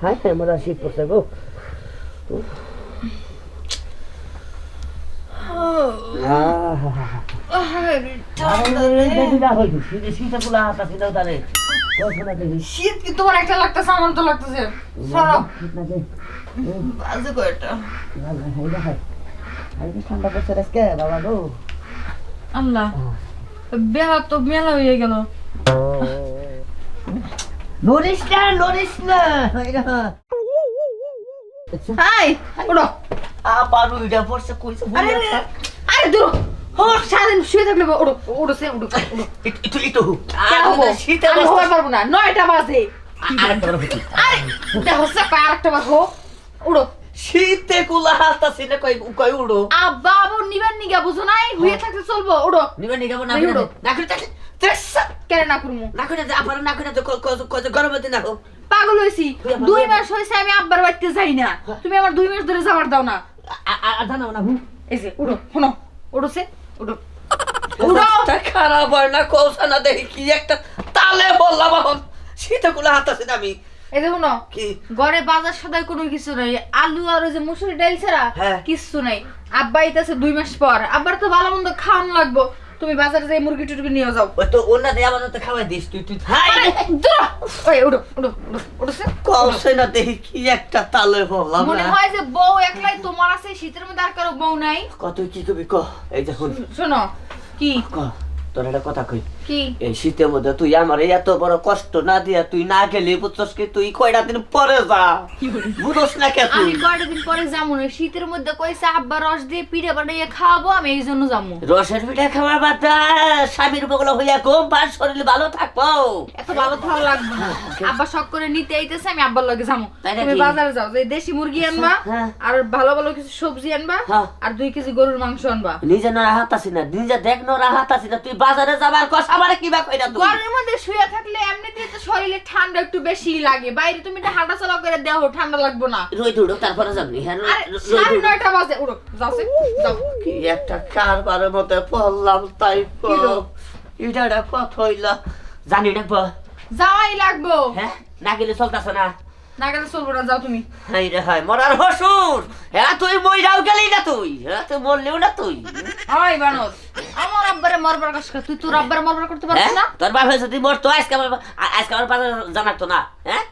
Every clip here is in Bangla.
হ্যাঁ আমরা শীত পড়ছে গো। শীতগুলা হাতা ছিল শীত কি তোমার একটা লাগতেছে, আমার তো লাগতেছে। বাজে কয়টা? ঠান্ডা পড়ছে আজকে বাবা গো আল্লাহ বেহা তো মেলা হয়ে গেল। নড়িস না নড়িস না হাই উড়ো আবার উইটা পড়ছে কইছে আরে আরে, আরে দূর হো সারাদিন শুয়ে থাকলে উড়ো উড়ো সে উড়ো একটু একটু শীতে আমি হতে পারব না নয়টা বাজে আরেকটা বড় হচ্ছে আরে দেখো সাপা আরেকটা শীতে কুলা হাতাছি না কই কই উড়ো আব্বা আবার নিবেন নিগা বুঝো নাই হয়ে থাকতে চলবো উড়ো নিবে নিবে না উড়ো। না করে কেন না করব না করে আবার না করে তো গরমের দিন দেখো। পাগল হয়েছি দুই মাস হয়েছে আমি আব্বার বাড়িতে যাই না। তুমি আমার দুই মাস ধরে যাবার দাও না। আর জানাও না এই যে উড়ো শোনো। উড়োছে উড়ো উড়ো খারাপ হয় না কৌশা না দেখি কি একটা তালে বললাম এখন। আমি? এই ঘরে বাজার সদাই কোনো কিছু নাই। আলু আর ওই যে মুসুরি ডাল ছাড়া হ্যাঁ। কিছু নাই। আব্বা ইতাছে দুই মাস পর। আব্বার তো ভালো মন্দ খাওয়ানো লাগবো। তুমি বাজারে যাই মুরগি টুরগি নিয়ে যাও। ওই তো ওনা দে আমার তো খাওয়াই দিস তুই তুই হাই! দূর। ওই উড়ো উড়ো উড়ো সে কৌশে না দেখি কি একটা তালে হলাম মনে হয়? যে বউ একলাই তোমার আছে শীতের মধ্যে আর কারও বউ নাই। কত কি কবি? ক এই দেখুন শোনো কি? ক তোর একটা কথা কই। এই শীতের মধ্যে তুই আমার এত বড় কষ্ট না দিয়া তুই না গেলি বুঝছস কি তুই কয়টা দিন পরে যা। বুঝস না কে তুই? আমি কয়টা দিন পরে যাব না শীতের মধ্যে কইছে আব্বা রস দিয়ে পিঠে বানাইয়ে খাওয়াবো আমি এই জন্য যাব রসের পিঠা খাওয়ার বাদা স্বামীর বগল হইয়া কম পাঁচ শরীর ভালো থাকব। এত ভালো ভালো লাগবে আব্বা শখ করে নিতে আইতেছে আমি আব্বার লগে যাব তুমি বাজারে যাও যে দেশি মুরগি আনবা হ্যাঁ। আর ভালো ভালো কিছু সবজি আনবা হ্যাঁ। আর দুই কেজি গরুর মাংস আনবা। নিজে নরা হাত আসি না নিজে দেখ নরা হাত আসি না তুই বাজারে যাবার কস আমার কিবা কইরা তুমি? গরমের মধ্যে শুয়ে থাকলে এমনিতেই তো শরীরে ঠান্ডা একটু বেশি লাগে। বাইরে তুমি একটা হাঁটা চলা করে দেও ঠান্ডা লাগবে না। রই তারপরে যাবি হ্যাঁ রই সাড়ে নয়টা বাজে উড়ো যাও যাও। কি একটা কারবারের মধ্যে পড়লাম তাই? এটা একটা হইলা? জানি না বা যাওয়াই লাগবো। হ্যাঁ না গেলে চলতেছে না। না গেলে চলবো না যাও তুমি। হাই রে হাই মরার হসুর! হ্যাঁ তুই মইরাও গেলি না তুই? হ্যাঁ তুই মরলিও না তুই? হাই বানর আমার আব্বারে মরবার কাজ তুই তোর আব্বারে মরবার করতে পারছিস হ্যাঁ? না? তোর বাপ মরতো আজকে আমার আজকে আমার বাবা জানাতো না হ্যাঁ?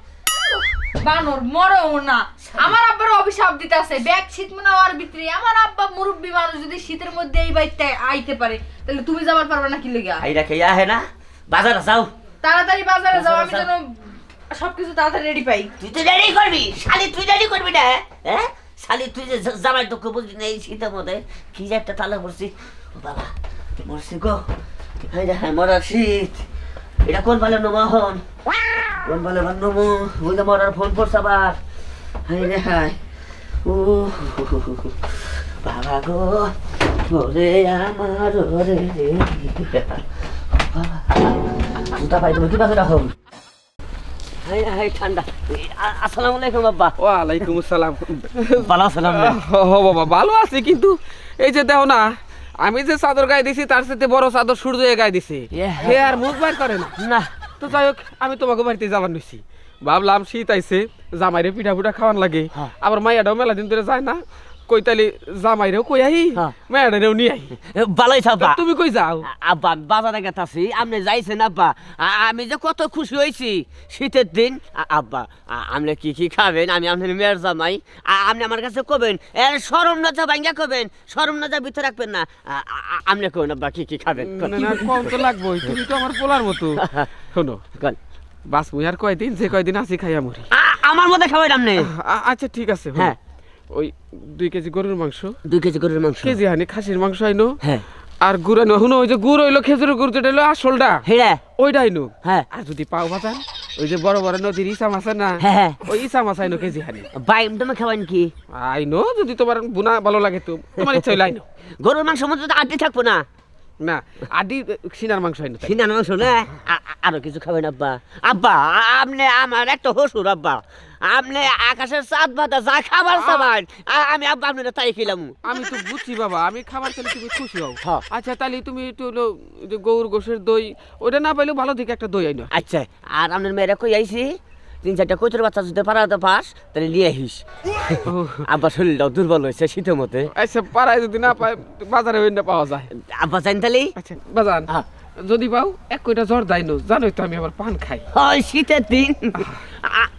বানর মরও না। আমার আব্বার অভিশাপ দিতে আছে। ব্যাগ শীত মনে হওয়ার ভিতরে। আমার আব্বা মুরব্বী মানুষ যদি শীতের মধ্যে এই বাড়িতে আইতে পারে তাহলে তুমি যাবার পারবে না কি লেগে? হাই রেখে আহে না। বাজারে যাও। তাড়াতাড়ি বাজারে যাও আমি যেন সবকিছু তাড়াতাড়ি রেডি পাই। তুই তো রেডি করবি? শালি, তুই রেডি করবি না হ্যাঁ? শালি, তুই যে জামাই দুঃখ বুঝবি না, এই শীতের মধ্যে কি যে একটা তালে পড়ছি বাবা মরছি গো। রে হাই মরার শীত। এটা কোন বলে নমহন কোন ভান নমো? বলে মরার ফোন করছে আবার। হাই রে হাই ও বাবা গো, ওরে আমার, ওরে জুতা পাই তুমি কীভাবে রাখো? হাই হাই ঠান্ডা। আসসালামু আলাইকুম বাবা ওয়ালাইকুম আসসালাম। ভালো আছিলাম না বাবা ভালো আছি কিন্তু এই যে দেখো না আমি যে চাদর গায়ে দিছি তার সাথে বড় চাদর সূর্য গায়ে দিছি। আর মুখ বার করে না। না। তো যাই হোক আমি তোমাকে বাড়িতে যাবার নিছি ভাবলাম শীত আইছে জামাইরে পিঠা পিঠা খাওয়ান লাগে। হ্যাঁ। আবার মাইয়াটাও মেলা দিন ধরে যায় না। কই তালি জামাইরেও কই আহি? হ্যাঁ। মাইয়াটারেও নিয়ে আহি। ভালোই থাকবা তুমি কই যাও? আব্বা বাজারে গেতাছি। আপনি যাইছেন আব্বা। আমি যে কত খুশি হয়েছি শীতের দিন। আব্বা আ- আপনি কি কি খাবেন? আমি আপনার মেয়ের জামাই। আপনি আমার কাছে কবেন? এর সরম না যা ভাঙ্গা কবেন? সরম না যা ভিতরে রাখবেন না। আ- আ- আপনি কবেন আব্বা কি কি খাবেন? না, না, কম তো লাগবোই। তুমি তো আমার পোলার মতো। শোনো। বাস মুই আর কয়দিন যে কয়দিন আছি খাইয়া মরি। আমার মধ্যে খাবেন আপনি আচ্ছা ঠিক আছে হ্যাঁ। ওই দুই কেজি গরুর মাংস। দুই কেজি গরুর মাংস। কেজি হানি খাসির মাংস আইনো। হ্যাঁ। আর গুড় আইনো। শুনো ওই যে গুড় হইল খেজুরের গুড় যেটা হইল আসলটা। হেড়া। ওইটা আইনো। হ্যাঁ। আর যদি পাও ভাজান ওই যে বড় বড় নদীর ইসা মাছ না হ্যাঁ, হ্যাঁ। ওই ইসা মাছ আইনো কেজি হানি। বাইম তুমি খাবেন কি? আইনো যদি তোমার বুনা ভালো লাগে তো তোমার ইচ্ছা হইলে আইনো। গরুর মাংস মধ্যে তো আড্ডি থাকব না। না আডি সিনার মাংস আইনো তাই। সিনার মাংস না? আরও কিছু খাবেন আব্বা। আব্বা আপনি আমার একটা হসুর আব্বা। আপনি আকাশের চাঁদ ভাতা যা খাবার আ- আমি আব্বা আপনার তাই খেলাম। আমি তো বুঝছি বাবা আমি খাবার খেলে তুমি খুশি হও। হ্যাঁ। আচ্ছা তাহলে তুমি একটু হলো যে গৌর গোশের দই ওটা না পাইলেও ভালো দিকে একটা দই আইনো। আচ্ছা আর আপনার মেয়েরা কই আইছি? তিন চারটা কচুর বাচ্চা যদি পারাতে পাস তাহলে নিয়ে আহিস আব্বা শরীরটাও দুর্বল হয়েছে শীতের মধ্যে। আচ্ছা পাড়ায় যদি না পায় বাজারে পাওয়া যায়। আব্বা জানি তাহলে। আচ্ছা বাজান। হ্যাঁ। যদি পাও এক কইটা জ্বর যাই নো। জানোই তো আমি আবার পান খাই। হয় শীতের দিন।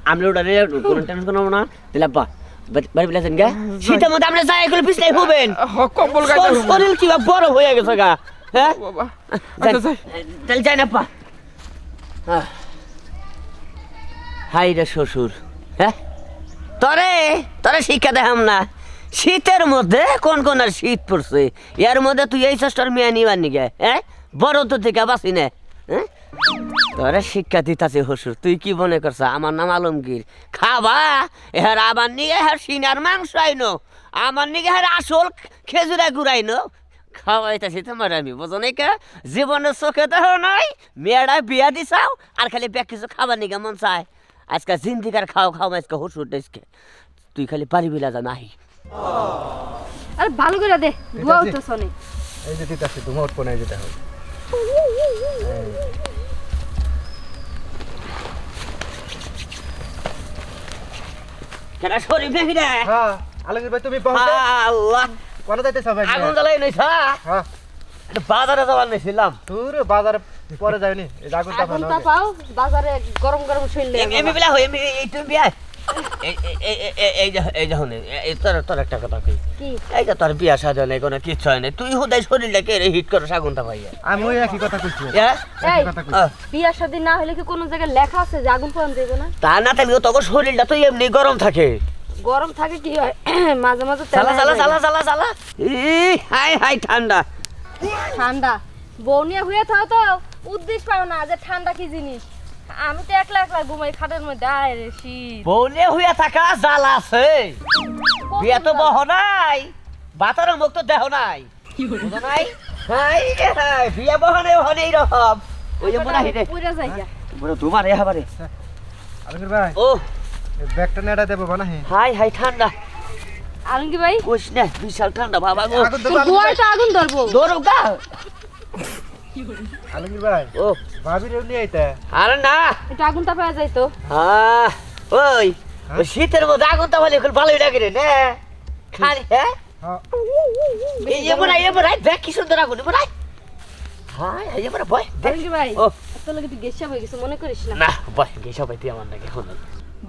আমরা ওটা নিয়ে কোনো টেনশন করব না। তাহলে আব্বা বাড়ি- পেলেছেন গা। শীতের মধ্যে আমরা যাই এগুলো পিছলাই হবেন। কম্বল গাইতে। শরীর কি বড় হয়ে গেছে গা হ্যাঁ? বাবা। আচ্ছা যাই। তাহলে যাই না পা হাই রে শ্বশুর হ্যাঁ? তরে তরে শিক্ষা দেখাম না। শীতের মধ্যে কোন কোন আর শীত পড়ছে? এর মধ্যে তুই এই চেষ্টার মেয়ে নিবার নিগে হ্যাঁ? বড় তো থেকে বাঁচি না। হ্যাঁ? তোরে শিক্ষা দিতাছে হসুর তুই কি মনে করছ? আমার নাম আলমগীর। খাবা এহার আবার সিনার মাংস আইনো। আমার এহার আসল খেজুরা গুড়াইনো খাওয়াইতেছি তোমার আমি বুঝো নাই কে? জীবনের চোখে তো নাই মেয়েরা বিয়া দিছাও আর খালি ব্যাগ কিছু খাবার নিগে মন চায়। আজকে জিন্দিকার খাও খাও আজকে হসুর দেশকে। তুই খালি পারিবি না নাহি আরে ভালো করে দে দুয়া উঠতে শোনে এই যে দিতে আছে তোমার হবে কেন রে হ্যাঁ আলমগীর ভাই তুমি পৌঁছে? আল্লাহ। কোন যাইতে সবাই আগুন জ্বালাই নইছা হ্যাঁ। বাজারে যাবার নিছিলাম তোর বাজারে পরে যায়নি। এই আগুন তা আগুন পাও বাজারে গরম গরম শুনলে এমনি বিলা হই এমনি এই তুমি বিয়া এই- এই- এই- এই- এই যে এই যখন তোর তোর একটা কথা কই। এই যে তোর বিয়া সাজা নেই কোনো কিচ্ছু হয় নাই তুই হুদাই শরীরটাকে রে হিট করো সাগুনটা ভাইয়া আমি ওই একই কথা কইছি। হ্যাঁ এই একই কথা কইছি। আহ, বিয়ার শাদী না হলে কি কোনো জায়গায় লেখা আছে যে আগুন পোড়ান দেবে না? তা না তাহলে তোর শরীরটা তো এমনি গরম থাকে। গরম থাকে কি হয়? মাঝে মাঝে চালা চালা চালা চালা চালা ই হাই হাই ঠান্ডা। ঠান্ডা। বৌনিয়া হয়ে থাও তো উদ্দেশ্য পাও না যে ঠান্ডা কি জিনিস। আমি তো একলা একলা ঘুমাই খাটের মধ্যে। আয় রে শীত। বৌলে হইয়া থাকা জ্বালা আছে। বিয়া তো বহ নাই। বাতার মুখ তো দেহ নাই। বুঝো নাই? হাই রে হাই বিয়া বহনে ওই যে মনে হিরে পুরা যাইয়া তোমার এ হাবারে আলমগীর ভাই ও। ব্যাগটা নেড়া দেবো বানাহি? হাই হাই ঠান্ডা। আলমগি ভাই? কোশ না বিশাল ঠান্ডা বাবা গো। আগুন ধরবো দৌড়ো গা। আলমগীর ভাই ও। ভাবির নিয়ে আইতা। আরে না। একটু আগুন তা পাওয়া যায় ওই ওই শীতের মধ্যে আগুন তো বলে ভালোই লাগে রে না। খালি হ্যাঁ? হ্যাঁ। এই যে এই দেখ কি সুন্দর আগুন হাই হাই বয় দেখ। ভাই ও। তোর লাগে তুই হয়ে গেছে মনে করিস না? না বয় গে সবাই তুই আমার নাকি এখন।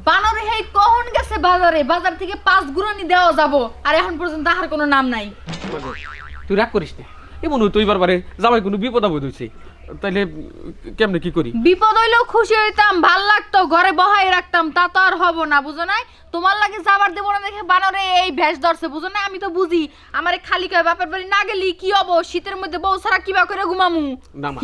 বানরে হেই কখন গেছে বাজারে? বাজার থেকে পাঁচ গুরানি দেওয়া যাব আর এখন পর্যন্ত আর কোনো নাম নাই। তুই রাগ করিস না। এমন তুই বারবারে জামাই কোনো বিপদ আপদ হইছে। তাইলে কেমনে কি করি? বিপদ হইলেও খুশি হইতাম ভালো লাগতো ঘরে বহাই রাখতাম তা তো আর হব না বুঝো নাই? তোমার লাগে যাবার দেবো না দেখে বানরে এই ভেষ ধরছে বুঝো না আমি তো বুঝি আমার খালি কয় বাপের বাড়ি না গেলি কি হব? শীতের মধ্যে বউ সারা কিবা করে ঘুমামু? না মা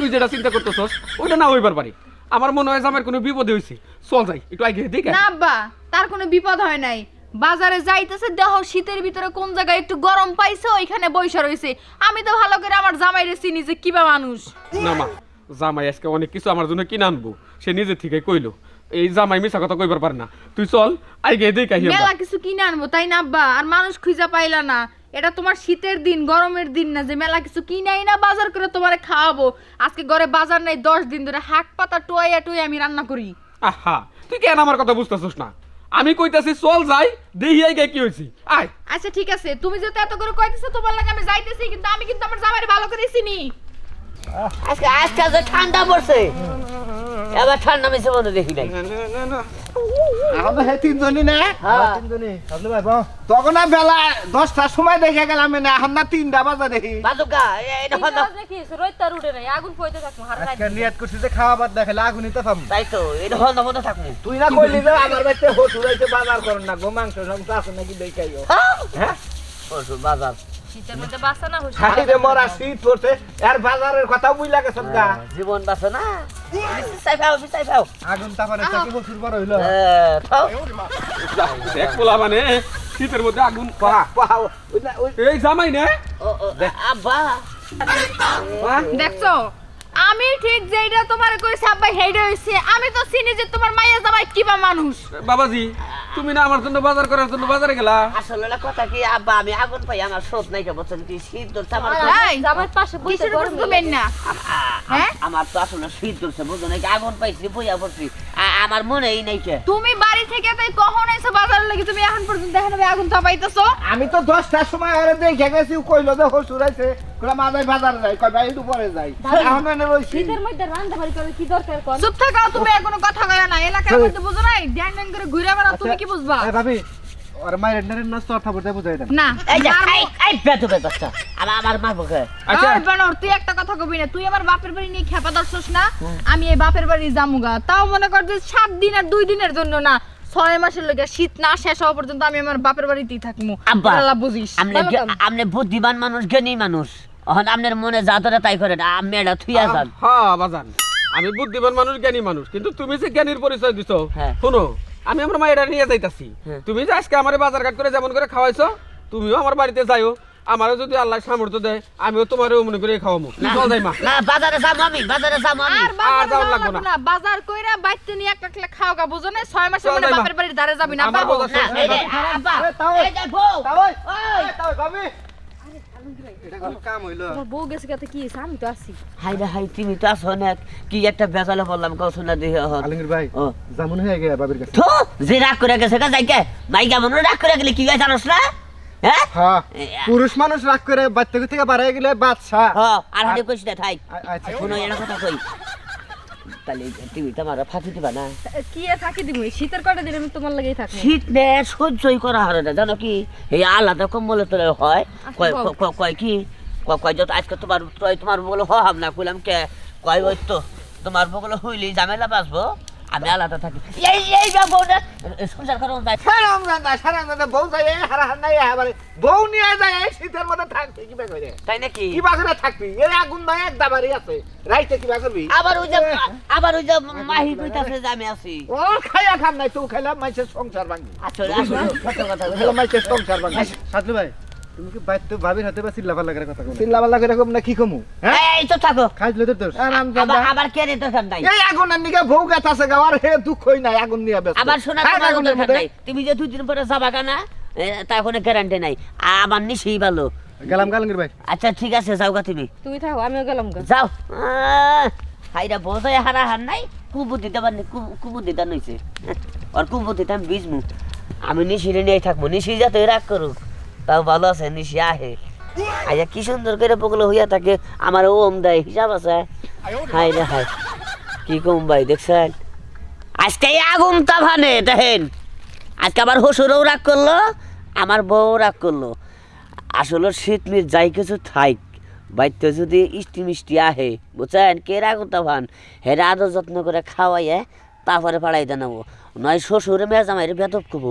তুই যেটা চিন্তা করতেছস ওইটা না হইবার পারি আমার মনে হয় আমার কোনো বিপদ হইছে। চল যাই একটু আগে দেখ না আব্বা তার কোনো বিপদ হয় নাই। বাজারে যাইতেছে দেহ শীতের ভিতরে কোন জায়গায় একটু গরম পাইছে ওইখানে বৈশা রয়েছে আমি তো ভালো করে আমার জামাইরে চিনি যে কিবা মানুষ। না মা জামাই আজকে অনেক কিছু আমার জন্য কিনে আনব। সে নিজে থেকে কইলো এই জামাই মিশা কথা কইবার পারে না। তুই চল আগে দেখ আহি মেলা কিছু কিনে আনব তাই না আব্বা? আর মানুষ খুঁজা পাইলা না। এটা তোমার শীতের দিন গরমের দিন না যে মেলা কিছু কিনাই না বাজার করে তোমারে খাওয়াবো। আজকে ঘরে বাজার নাই দশ দিন ধরে হাক পাতা টুয়াইয়া টুয়ে আমি রান্না করি। আহা তুই কেন আমার কথা বুঝতেছস না? আমি কইতাছি চল যাই দেখি গে কি হইছি। আয়। আচ্ছা ঠিক আছে। তুমি যে এত করে কইতেছো তোমার লাগে আমি যাইতেছি কিন্তু আমি কিন্তু আমার জামাইরে ভালো করে চিনি। আজকে আজকে যে ঠান্ডা পড়ছে এবার ঠান্ডা মিছে বন্ধ দেখি নাই। না না না। হ্যাঁ। তিনজনই। আলমগীর ভাই বাহ তখন বেলা দশটার সময় দেখে গেলাম না এখন না তিনটা বাজে দেখি। বাজুকা এটা হলো। দেখিস রোজতার উঠে নাই আগুন পয়তে থাকব হার আজকে নিয়াত করছি যে খাওয়া বাদ দেখালে আগুনই তো তাই তো এটা হলো মতো থাকব। তুই না কইলি আমার বাড়িতে হসুর হইতে বাজার করেন না গো মাংস আছে নাকি দেখাইও হ্যাঁ? পরশু বাজার। শীতের না হইছে খাই মরা শীত পড়ছে আর বাজারের কথা বুঝলা গেছ গা। জীবন বাঁচে না। মানে শীতের মধ্যে আগুন এই জামাই না। দেখছ? আমি ঠিক যেইটা তোমার কইছে আব্বা হেইটা হইছে। আমি তো চিনি যে তোমার মাইয়া জামাই কিবা মানুষ। বাবাজি তুমি না আমার জন্য বাজার করার জন্য বাজারে গেলা? আসলে না কথা কি আব্বা আমি আগুন পাই আমার শোধ নাই কে বলছেন কি শীত ধরছে? আমার জামাইয়ের পাশে বসে গরম ঘুমেন না? হ্যাঁ? আমার তো আসলে শীত ধরছে বুঝো নাকি আগুন পাইছি বইয়া পড়ছি। আমার মনেই নাই কে তুমি বাড়ি থেকে তাই কখন এসে বাজার লাগি? তুমি এখন পর্যন্ত দেখেন আমি আগুন চাপাইতেছো? আমি তো দশটার সময় আরে দেখে গেছি কইলো যে হসুর আছে কইলাম মাঝে বাজারে যাই কয় ভাই একটু পরে যাই। এখন এনে রইছি। শীতের মধ্যে রান্না বাড়ি করে কি দরকার কর চুপ থাকাও তুমি কোনো কথা কয় না। এলাকার মধ্যে বুঝো নাই? ড্যাং ড্যাং করে ঘুরে বেড়াও তুমি কি বুঝবা? এই ভাবি আর মায়ের নারের নাচ তো অর্থ বলতে বুঝাই দেন। না এই যে মারবো। এই এই বেতো বেতটা আমার আমার মারবো কে আচ্ছা। ওই বানর, তুই একটা কথা কবি না তুই আমার বাপের বাড়ি নিয়ে খেপা দর্শস না? আমি এই বাপের বাড়ি জামুগা তাও মনে কর যে সাত দিন আর দুই দিনের জন্য না ছয় মাসের লোকে শীত না শেষ হওয়া পর্যন্ত আমি আমার বাপের বাড়িতেই থাকব আল্লাহ বুঝিস। বুদ্ধিমান মানুষ জ্ঞানী মানুষ। এখন আপনার মনে যা ধরে তাই করে না আমি এটা থুইয়া যান। হ্যাঁ বাজান আমি বুদ্ধিমান মানুষ জ্ঞানী মানুষ কিন্তু তুমি যে জ্ঞানীর পরিচয় দিছো শুনো আমি আমার মায়েরা নিয়ে যাইতাছি। হ্যাঁ। তুমি যে আজকে আমার বাজার ঘাট করে যেমন করে খাওয়াইছো তুমিও আমার বাড়িতে যাইও আমারও যদি আল্লাহ সামর্থ্য দেয় আমিও তোমারও মনে করে খাওয়াবো না, চল যাই মা। না বাজারে যাব আমি বাজারে যাব আমি। আর যাওয়ার লাগবে না। না বাজার কইরা বাইতে নিয়ে একটা একটা খাও গা বুঝো না? ছয় মাসের চল মধ্যে বাপের বাড়ির ধারে যাবি না এই হয়ে। তাও তাওই ওই। তাও ভাবি এটা কোনো কাম হইল। আমার বউ গেছে কাতে কি হয়েছে? আমি তো আছি। হাই রে হাই তুমি তো আসো না কি একটা বেজালে বললাম কও শোনা দিয়ে হন আলমগীর ভাই ও। জামুন গেছে ভাবির কাছে। তো যে রাগ করে গেছে গা যাইকে? মাইকা রাগ করে কি গাছ জানোস না? এ, আ- পুরুষ মানুষ রাগ করে বাচ্চা থেকে বাড়াই গেলে বাচ্চা হ আর হাতে কইস না থাই আ- আচ্ছা কোনো কথা কই। তাহলে তুমি তো আমার ফাঁকি দিবা না। কি আর থাকি দিব এই শীতের কটা দিন আমি তোমার লাগেই থাকি শীত নে সহ্যই করা হয় না জানো কি? এই আলাদা কম্বলে তো হয়। কয় কি কয় যত আজকে তোমার তোই তোমার বলে হহাম না কইলাম কে? কয় ওই তো তোমার বগলে হইলি জামেলা বাঁচবো। আমি আলাদা থাকি। এই এই সংসার করো না সারাম সারাম বউ যায় হারা হার নাই এবারে বউ নিয়ে যায় এই শীতের মধ্যে কিবা করে? তাই নাকি? কিবা করে থাকবি? এই আগুন নাই এক দাবারি আছে। রাইতে কিবা করবি? আবার ওই যে আবার ওই যে মাহি কইতাছে যে আমি আছি। ও খাইয়া খাম নাই তুই খাইলাম মাইসের সংসার ভাঙবি। আসলে সত্য কথা? খাইলাম সংসার ভাঙবি। সাতলু ভাই তুমি কি বাইতে ভাবির হাতে বা চিল্লা পাল্লা করে কথা বলো চিল্লা পাল্লা করে কম না কি কমু? হ্যাঁ? এই তো থাকো। তো আরাম আবার কে রে নাই এই গেছে গাওয়ার হে দুঃখই নাই আগুন নিয়ে ব্যস্ত। আবার শোনা আগুনের মধ্যে। নাই তুমি যে দুই দিন পরে যাবা কেনা তার কোনো গ্যারান্টি নাই। আমার নিশেই ভালো। গেলাম গালঙ্গির ভাই। আচ্ছা ঠিক আছে যাও গা তুমি। তুমি থাকো আমিও গেলাম গা। যাও। আহ, হাইরা বোঝাই হারা হার নাই কুবুদ্ধি দেবার নেই কুবুদ্ধি দান হয়েছে আর কুবুদ্ধিটা আমি বিজমু। আমি নিশিরে নিয়ে থাকব নিশি যাতে রাগ করুক। তাও ভালো আছে নিশি আহে আচ্ছা কি সুন্দর করে পকলো হইয়া থাকে, আমার ওম দেয় হিসাব আছে। হাই রে হাই কি কম ভাই, দেখছেন? আজকে আগুন তাভানে দেখেন। আজকে আমার হসুরও রাগ করল, আমার বউ রাগ করল। আসলে শীত মিট যাই কিছু থাইক, বাইতে যদি ইষ্টি মিষ্টি আহে, বুঝছেন? কে রাগ তাভান হেরা আদর যত্ন করে খাওয়াইয়ে, তারপরে পাড়াই জানাব নয় শ্বশুরে মেয়ে জামাইরে বেদব করব।